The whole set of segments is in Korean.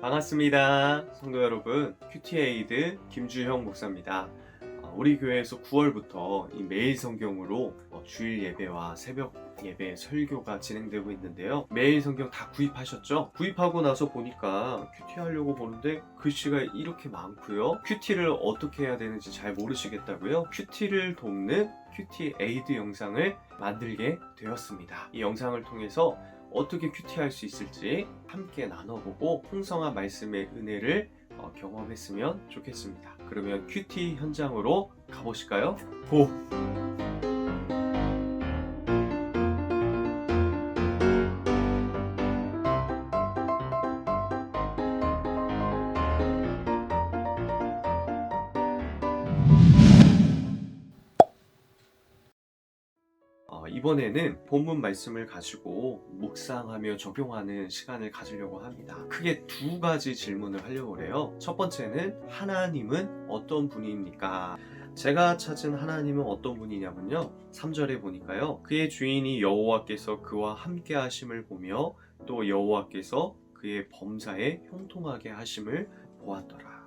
반갑습니다. 성도 여러분, 큐티에이드 김주형 목사입니다. 어, 우리 교회에서 9월부터 이 매일 성경으로 어, 주일 예배와 새벽 예배 설교가 진행되고 있는데요. 매일 성경 다 구입하셨죠? 구입하고 나서 보니까 큐티 하려고 보는데 글씨가 이렇게 많고요. 큐티를 어떻게 해야 되는지 잘 모르시겠다고요? 큐티를 돕는 큐티 에이드 영상을 만들게 되었습니다. 이 영상을 통해서 어떻게 큐티할 수 있을지 함께 나눠보고 풍성한 말씀의 은혜를 어, 경험했으면 좋겠습니다. 그러면 큐티 현장으로 가보실까요? 고! 이번에는 본문 말씀을 가지고 묵상하며 적용하는 시간을 가지려고 합니다. 크게 두 가지 질문을 하려고 해요. 첫 번째는 하나님은 어떤 분입니까? 제가 찾은 하나님은 어떤 분이냐면요. 3절에 보니까요. 그의 주인이 여호와께서 그와 함께 하심을 보며 또 여호와께서 그의 범사에 형통하게 하심을 보았더라.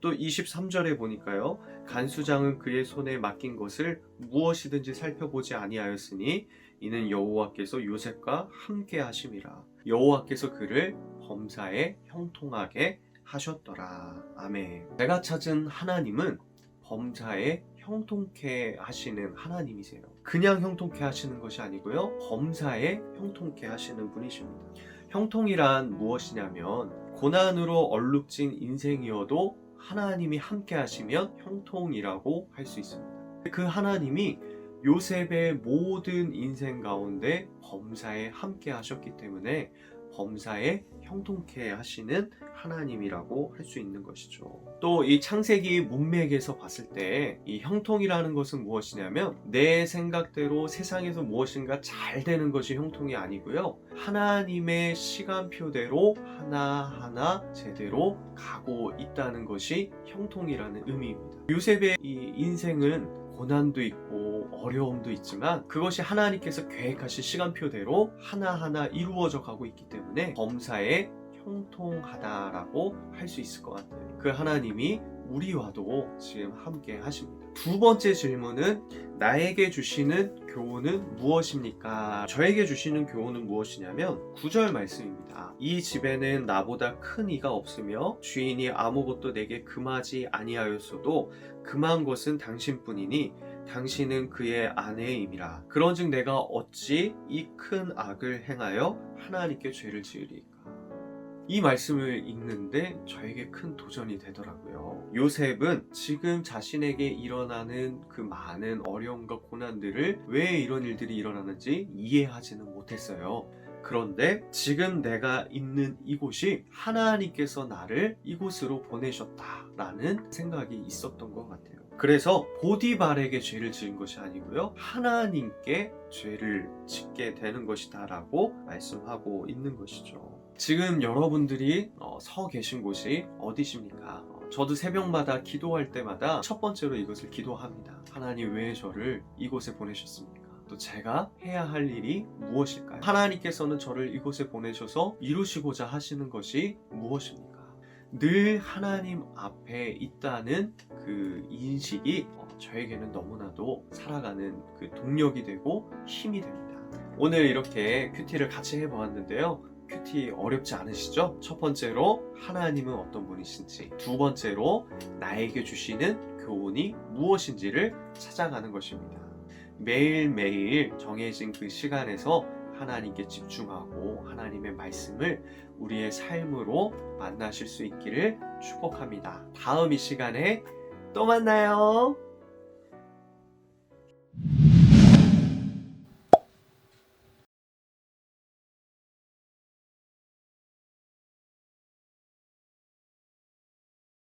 또 23절에 보니까요. 간수장은 그의 손에 맡긴 것을 무엇이든지 살펴보지 아니하였으니 이는 여호와께서 요셉과 함께 하심이라. 여호와께서 그를 범사에 형통하게 하셨더라. 아멘. 내가 찾은 하나님은 범사에 형통케 하시는 하나님이세요. 그냥 형통케 하시는 것이 아니고요. 범사에 형통케 하시는 분이십니다. 형통이란 무엇이냐면 고난으로 얼룩진 인생이어도 하나님이 함께 하시면 형통이라고 할 수 있습니다. 그 하나님이 요셉의 모든 인생 가운데 범사에 함께 하셨기 때문에 범사에 형통케 하시는 하나님이라고 할 수 있는 것이죠. 또 이 창세기 문맥에서 봤을 때 이 형통이라는 것은 무엇이냐면 내 생각대로 세상에서 무엇인가 잘 되는 것이 형통이 아니고요. 하나님의 시간표대로 하나하나 제대로 가고 있다는 것이 형통이라는 의미입니다. 요셉의 이 인생은 고난도 있고 어려움도 있지만 그것이 하나님께서 계획하신 시간표대로 하나하나 이루어져 가고 있기 때문에 범사에 형통하다라고 할 수 있을 것 같아요. 그 하나님이 우리와도 지금 함께 하십니다. 두 번째 질문은 나에게 주시는 교훈은 무엇입니까? 저에게 주시는 교훈은 무엇이냐면 9절 말씀입니다. 이 집에는 나보다 큰 이가 없으며 주인이 아무것도 내게 금하지 아니하였어도 금한 것은 당신뿐이니 당신은 그의 아내임이라. 그런즉 내가 어찌 이 큰 악을 행하여 하나님께 죄를 지으리까? 이 말씀을 읽는데 저에게 큰 도전이 되더라고요. 요셉은 지금 자신에게 일어나는 그 많은 어려움과 고난들을 왜 이런 일들이 일어나는지 이해하지는 못했어요. 그런데 지금 내가 있는 이곳이 하나님께서 나를 이곳으로 보내셨다라는 생각이 있었던 것 같아요. 그래서 보디발에게 죄를 지은 것이 아니고요. 하나님께 죄를 짓게 되는 것이다라고 말씀하고 있는 것이죠. 지금 여러분들이 어, 서 계신 곳이 어디십니까? 어, 저도 새벽마다 기도할 때마다 첫 번째로 이것을 기도합니다. 하나님 왜 저를 이곳에 보내셨습니까? 또 제가 해야 할 일이 무엇일까요? 하나님께서는 저를 이곳에 보내셔서 이루시고자 하시는 것이 무엇입니까? 늘 하나님 앞에 있다는 그 인식이 어, 저에게는 너무나도 살아가는 그 동력이 되고 힘이 됩니다. 오늘 이렇게 큐티를 같이 해보았는데요. 큐티 어렵지 않으시죠? 첫 번째로 하나님은 어떤 분이신지, 두 번째로 나에게 주시는 교훈이 무엇인지를 찾아가는 것입니다. 매일매일 정해진 그 시간에서 하나님께 집중하고 하나님의 말씀을 우리의 삶으로 만나실 수 있기를 축복합니다. 다음 이 시간에 또 만나요.